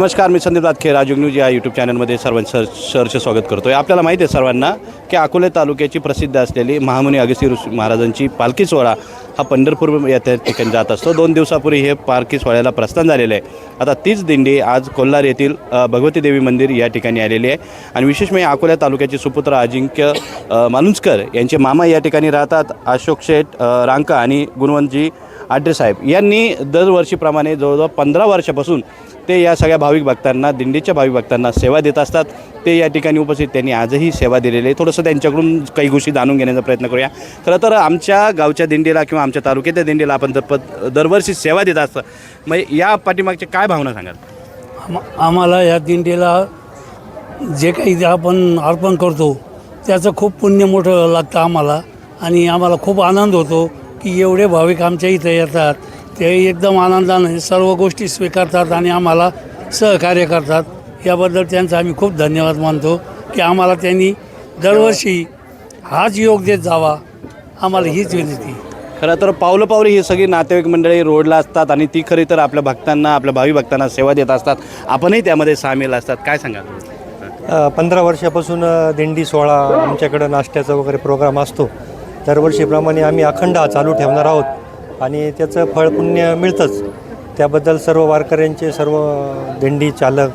नमस्कार मी संदीप दातखे राजू न्यूज या यूट्यूब चॅनलमध्ये सर्वांचं सहर्ष स्वागत करतो आहे आपल्याला माहिती आहे सर्वांना की अकोले तालुक्याची प्रसिद्ध असलेली महामुनी अगस्ती ऋषी महाराजांची पालखी सोहळा हा पंढरपूर या त्या ठिकाणी जात असतो. दोन दिवसापूर्वी हे पालखी सोहळ्याला प्रस्थान झालेलं आहे. आता तीच दिंडी आज कोल्हार येथील भगवती देवी मंदिर या ठिकाणी आलेली आहे. आणि विशेष म्हणजे अकोल्या तालुक्याचे सुपुत्र अजिंक्य मानुंजकर यांचे मामा या ठिकाणी राहतात. अशोक शेठ रांका आणि गुणवंतजी आड्रे साहेब यांनी दरवर्षीप्रमाणे जवळजवळ पंधरा वर्षापासून ते या सगळ्या भाविक भक्तांना दिंडीच्या भाविक भक्तांना सेवा देत असतात. ते या ठिकाणी उपस्थित त्यांनी आजही सेवा दिलेली आहे. थोडंसं त्यांच्याकडून काही गोष्टी जाणून घेण्याचा प्रयत्न करूया. खरं तर आमच्या गावच्या दिंडीला किंवा आमच्या तालुक्याच्या दिंडीला आपण दर प- दरवर्षी सेवा देत असतं मग या पाठीमागच्या काय भावना सांगाल? आम- आम्हाला या दिंडीला जे काही जे आपण अर्पण करतो त्याचं खूप पुण्य मोठं लागतं आम्हाला. आणि आम्हाला खूप आनंद होतो. की एवढे भाविक आमच्या इथं येतात ते एकदम आनंदाने सर्व गोष्टी स्वीकारतात आणि आम्हाला सहकार्य करतात. याबद्दल त्यांचा आम्ही खूप धन्यवाद मानतो की आम्हाला त्यांनी दरवर्षी हाच योग देत जावा आम्हाला हीच विनंती. खरं तर पावलं पावलं ही सगळी नातेवाईक मंडळी रोडला असतात आणि ती खरी तर आपल्या भक्तांना आपल्या भावी भक्तांना सेवा देत असतात. आपणही त्यामध्ये सामील असतात. काय सांगाल? पंधरा वर्षापासून दिंडी सोहळा आमच्याकडं नाश्त्याचा वगैरे प्रोग्राम असतो. दरवर्षीप्रमाणे आम्ही अखंड हा चालू ठेवणार आहोत आणि त्याचं फळ पुण्य मिळतंच. त्याबद्दल सर्व वारकऱ्यांचे सर्व दिंडी चालक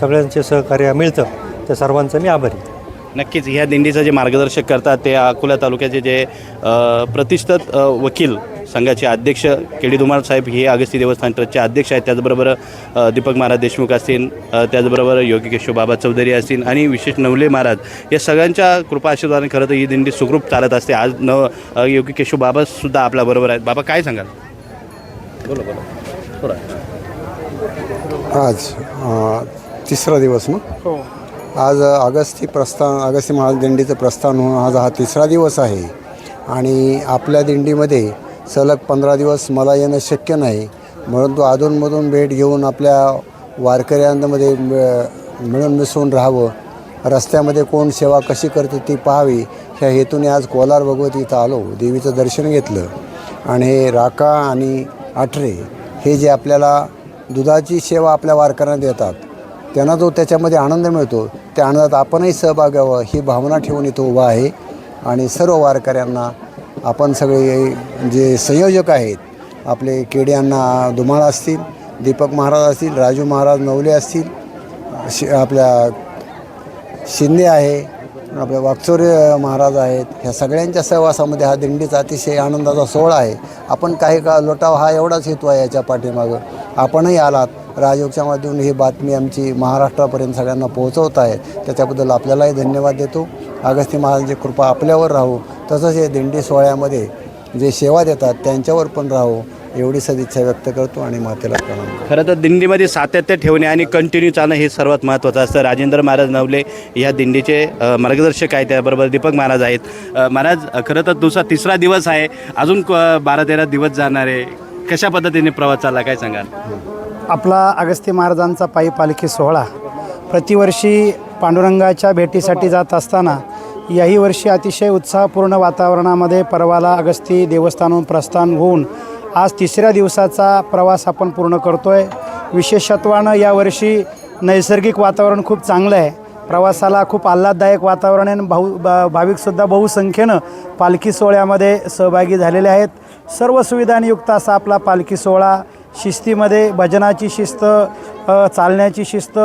सगळ्यांचे सहकार्य मिळतं. त्या सर्वांचं मी आभारी नक्कीच ह्या दिंडीचं जे मार्गदर्शक करतात ते अकोला तालुक्याचे जे प्रतिष्ठित वकील संघाचे अध्यक्ष के डी धुमाळ साहेब हे अगस्ती देवस्थान ट्रस्टचे अध्यक्ष आहेत. त्याचबरोबर दीपक महाराज देशमुख असतील त्याचबरोबर योगी केशव बाबा चौधरी असतील आणि विशेष नवले महाराज. या सगळ्यांच्या कृपा आशीर्वादाने खरं तर ही दिंडी सुखरूप चालत असते. आज न योगी केशव बाबासुद्धा आपल्याबरोबर आहेत. बाबा काय सांगाल? बोला बोला. बोला. आज तिसरा दिवस ना? आज अगस्ती प्रस्थान अगस्ती महाराज दिंडीचं प्रस्थान होऊन आज हा तिसरा दिवस आहे. आणि आपल्या दिंडीमध्ये सलग पंधरा दिवस मला येणं शक्य नाही. परंतु अधूनमधून भेट घेऊन आपल्या वारकऱ्यांमध्ये मिळून मिसळून राहावं. रस्त्यामध्ये कोण सेवा कशी करते ती पाहावी ह्या हेतूने आज कोलार भगवती इथं आलो. देवीचं दर्शन घेतलं. आणि हे राका आणि आठरे हे जे आपल्याला दुधाची सेवा आपल्या वारकऱ्यांना देतात त्यांना जो त्याच्यामध्ये आनंद मिळतो त्या आनंदात आपणही सहभाग व्हावं ही भावना ठेवून इथं उभा आहे. आणि सर्व वारकऱ्यांना आपण सगळे जे संयोजक आहेत आपले केड्यांना धुमाळ असतील दीपक महाराज असतील राजू महाराज नवले असतील शि आपल्या शिंदे आहे आपले वागचोरे महाराज आहेत ह्या सगळ्यांच्या सहवासामध्ये हा दिंडीचा अतिशय आनंदाचा सोहळा आहे. आपण काही काळ लोटाव हा एवढाच हेतू आहे याच्या पाठीमागं. आपणही आलात राजयोगच्या माध्यमातून ही बातमी आमची महाराष्ट्रापर्यंत सगळ्यांना पोहोचवत आहे. त्याच्याबद्दल आपल्यालाही धन्यवाद देतो. अगस्ती महाराजांची कृपा आपल्यावर राहू. तसंच हे दिंडी सोहळ्यामध्ये जे सेवा देतात त्यांच्यावर पण राहू एवढी सदिच्छा व्यक्त करतो आणि मातेला प्रणाम करतो. खरं तर दिंडीमध्ये सातत्य ठेवणे आणि कंटिन्यू चालणं हे सर्वात महत्त्वाचं असतं. राजेंद्र महाराज नवले ह्या दिंडीचे मार्गदर्शक आहेत. त्याबरोबर दीपक महाराज आहेत. महाराज खरं तर दुसरा तिसरा दिवस आहे. अजून क- बारा तेरा दिवस जाणार आहे. कशा पद्धतीने प्रवास चालला काय सांगाल? आपला अगस्ती महाराजांचा पायी पालखी सोहळा. प्रतिवर्षी पांडुरंगाच्या भेटीसाठी जात असताना याही वर्षी अतिशय उत्साहपूर्ण वातावरणामध्ये परवाला अगस्ती देवस्थानहून प्रस्थान होऊन आज तिसऱ्या दिवसाचा प्रवास आपण पूर्ण करतो आहे विशेषत्वानं यावर्षी नैसर्गिक वातावरण खूप चांगलं आहे. प्रवासाला खूप आल्हाददायक वातावरण आहे आणि भाऊ भा भाविकसुद्धा बहुसंख्येनं पालखी सोहळ्यामध्ये सहभागी झालेले आहेत. सर्व सुविधांनी युक्त असा आपला पालखी सोहळा शिस्तीमध्ये भजनाची शिस्त चालण्याची शिस्त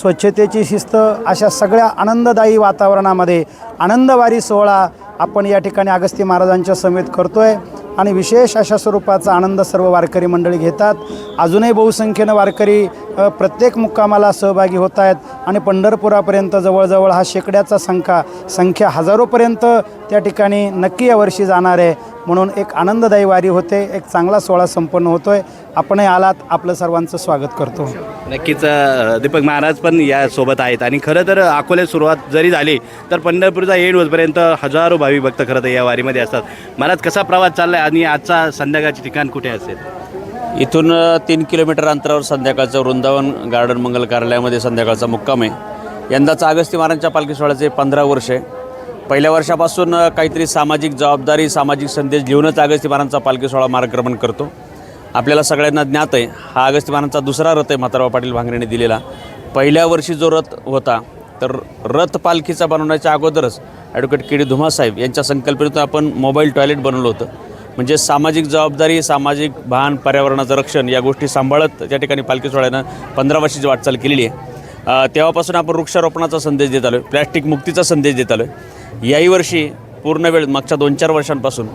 स्वच्छतेची शिस्त अशा सगळ्या आनंददायी वातावरणामध्ये आनंदवारी सोहळा आपण या ठिकाणी अगस्ती महाराजांच्या समेत करतो आहे आणि विशेष अशा स्वरूपाचा आनंद सर्व वारकरी मंडळी घेतात. अजूनही बहुसंख्येनं वारकरी प्रत्येक मुक्कामाला सहभागी होत आहेत आणि पंढरपुरापर्यंत जवळजवळ हा शेकड्याचा संख्या संख्या हजारोपर्यंत त्या ठिकाणी नक्की यावर्षी जाणार आहे. म्हणून एक आनंददायी वारी होते एक चांगला सोहळा संपन्न होतो आहे आपणही आलात आपलं सर्वांचं स्वागत करतो. नक्कीच दीपक महाराज पण या सोबत आहेत आणि खरं तर अकोले सुरुवात जरी झाली तर पंढरपूरचा एड रोजपर्यंत हजारो भावी भक्त खरं तर या वारीमध्ये असतात. महाराज कसा प्रवास चालला आहे आणि आजचा संध्याकाळचे ठिकाण कुठे असेल? इथून तीन किलोमीटर अंतरावर संध्याकाळचं वृंदावन गार्डन मंगल कार्यालयामध्ये संध्याकाळचा मुक्काम आहे. यंदाचा अगस्ती महाराजांच्या पालखी सोहळ्याचे पंधरा वर्ष आहे. पहिल्या वर्षापासून काहीतरी सामाजिक जबाबदारी सामाजिक संदेश घेऊनच अगस्ती महाराजांचा पालखी सोहळा मार्गक्रमण करतो. आपल्याला सगळ्यांना ज्ञात आहे हा अगस्ती महाराजांचा दुसरा रथ आहे म्हातारबा पाटील भांगरेने दिलेला. पहिल्या वर्षी जो रथ होता तर रथ पालखीचा बनवण्याच्या अगोदरच ॲडव्होकेट के डी धुमासाहेब यांच्या संकल्पनेतून आपण मोबाईल टॉयलेट बनवलं होतं. म्हणजे सामाजिक जबाबदारी सामाजिक भान पर्यावरणाचं रक्षण या गोष्टी सांभाळत त्या ठिकाणी पालखी सोहळ्यानं पंधरा वर्षाची वाटचाल केलेली आहे. तेव्हापासून आपण वृक्षारोपणाचा संदेश देत आलो आहे प्लॅस्टिक मुक्तीचा संदेश देत आलो आहे याही वर्षी पूर्ण वेळ मागच्या दोन चार वर्षांपासून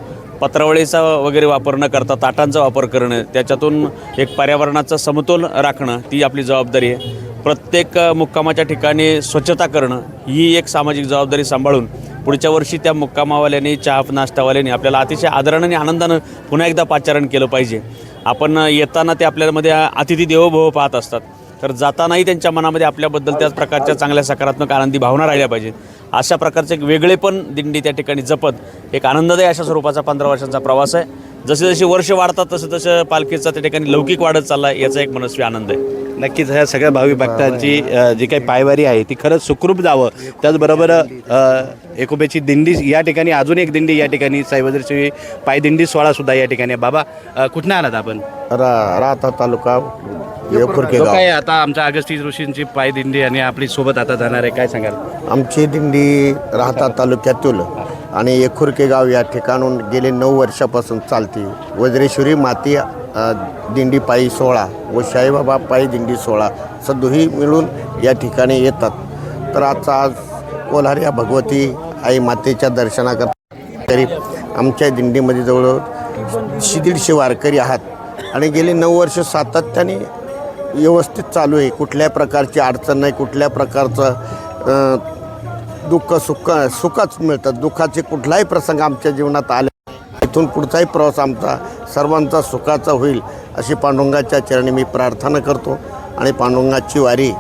पत्रावळीचा वगैरे वापर न करता ताटांचा वापर करणं त्याच्यातून एक पर्यावरणाचा समतोल राखणं ती आपली जबाबदारी आहे. प्रत्येक मुक्कामाच्या ठिकाणी स्वच्छता करणं ही एक सामाजिक जबाबदारी सांभाळून पुढच्या वर्षी त्या मुक्कामावाल्यांनी चहा नाश्तावाल्यांनी आपल्याला अतिशय आदरानं आणि आनंदानं पुन्हा एकदा पाचारण केलं पाहिजे. आपण येताना ते आपल्यामध्ये अतिथी देवोभव पाहत असतात. तर जातानाही त्यांच्या मनामध्ये आपल्याबद्दल त्याच प्रकारच्या चांगल्या सकारात्मक आनंदी भावना राहिल्या पाहिजेत. अशा प्रकारचं एक वेगळेपण दिंडी त्या ठिकाणी जपत एक आनंददायी अशा स्वरूपाचा पंधरा वर्षांचा प्रवास आहे. जसे जसे वर्ष वाढतात तसं तसं पालखीचा त्या ठिकाणी लौकिक वाढत चालला आहे याचा एक मनस्वी आनंद आहे. नक्कीच ह्या सगळ्या भावी भक्तांची जी काही पायवारी आहे ती खरंच सुखरूप जावं. त्याचबरोबर अ, एकोप्याची दिंडी या ठिकाणी अजून एक दिंडी या ठिकाणी साईबाजारची पायदिंडी सोहळासुद्धा या ठिकाणी. बाबा कुठनं आलात आपण? रा राहता तालुका काय आता आमच्या अगस्ती ऋषींची पायदिंडी आणि आपली सोबत आता जाणार आहे काय सांगाल? आमची दिंडी राहता तालुक्यातील आणि येखुर्के गाव या ठिकाणून गेले नऊ वर्षापासून चालते. वज्रेश्वरी माती दिंडी पायी सोहळा व शाईबाबा पायी दिंडी सोहळा सदोही मिळून या ठिकाणी येतात. तर आजचा आज कोल्हार या भगवती आई मातेच्या दर्शनाकरता तरी आमच्या दिंडीमध्ये जवळजवळ शे दीडशे वारकरी आहात. आणि गेली नऊ वर्ष सातत्याने व्यवस्थित चालू आहे. कुठल्या प्रकारची अडचण नाही कुठल्या प्रकारचं दुःख सुख सुखच मिळतं. दुःखाचे कुठलाही प्रसंग आमच्या जीवनात आले इथून पुढचाही प्रवास आमचा सर्वांचा सुखाचा होईल अशी पांडुरंगाच्या चरणी मी प्रार्थना करतो. आणि पांडुरंगाची वारी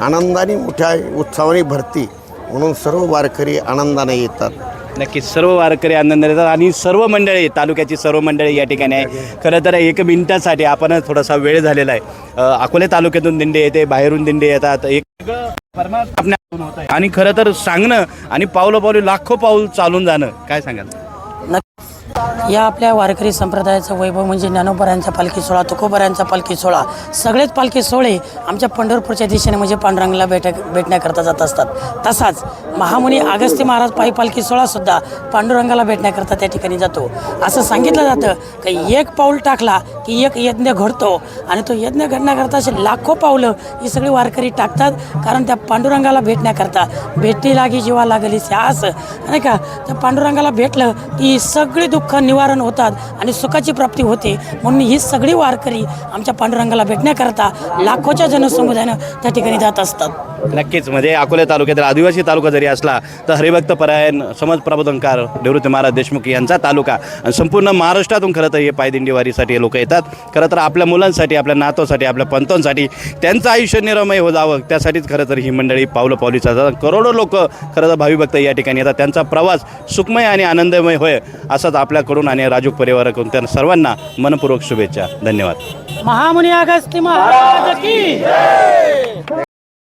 आनंदाने मोठ्या उत्साहाने भरती. म्हणून सर्व वारकरी आनंदाने येतात. नक्कीच सर्व वारकरी आनंद देतात आणि सर्व मंडळी तालुक्याची सर्व मंडळी या ठिकाणी आहे. खरं तर एक मिनिटासाठी आपण थोडासा वेळ झालेला आहे. अकोले तालुक्यातून दिंडी येते बाहेरून दिंडी येतात. एक आणि खरं तर सांगणं आणि पावलं पावली लाखो पाऊल चालून जाणं. काय सांगाल? या आपल्या वारकरी संप्रदायाचं वैभव म्हणजे ज्ञानोबऱ्यांचा पालखी सोहळा तुकोबऱ्यांचा पालखी सोहळा. सगळेच पालखी सोहळे आमच्या पंढरपूरच्या दिशेने म्हणजे पांडुरंगाला भेट भेटण्याकरता जात असतात. तसाच महामुनी अगस्त्य महाराज पायी पालखी सोहळासुद्धा पांडुरंगाला भेटण्याकरता त्या ठिकाणी जातो. असं सांगितलं जातं की एक पाऊल टाकला की एक यज्ञ घडतो आणि तो यज्ञ घडण्याकरता असे लाखो पावलं ही सगळी वारकरी टाकतात कारण त्या पांडुरंगाला भेटण्याकरता भेटी लागी जीवा लागली असं नाही का? त्या पांडुरंगाला भेटलं की सगळी दुःख निवारण होतात आणि सुखाची प्राप्ती होते. म्हणून ही सगळी वारकरी आमच्या पांडुरंगाला भेटण्याकरता लाखोच्या जनसमुदायानं त्या ठिकाणी जात असतात. नक्कीच. म्हणजे अकोले तालुक्यातील आदिवासी तालुका जरी असला तर हरिभक्त परायण समाज प्रबोधनकार निवृत्ती महाराज देशमुख यांचा तालुका आणि संपूर्ण महाराष्ट्रातून खरं तर हे पायदिंडीवारीसाठी लोक येतात. खरं तर आपल्या मुलांसाठी आपल्या नातोसाठी आपल्या पंतांसाठी त्यांचं आयुष्य निरामय हो जावं. त्यासाठीच खरं तर ही मंडळी पावलं पावलीचा चालतात करोडो लोक खरं तर भावी भक्त या ठिकाणी येतात. त्यांचा प्रवास सुखमय आणि आनंदमय होय असंच आपल्याकडून आणि राजूक परिवाराकडून त्यांना सर्वांना मनपूर्वक शुभेच्छा. धन्यवाद. महामुनी अगस्ती महाराज की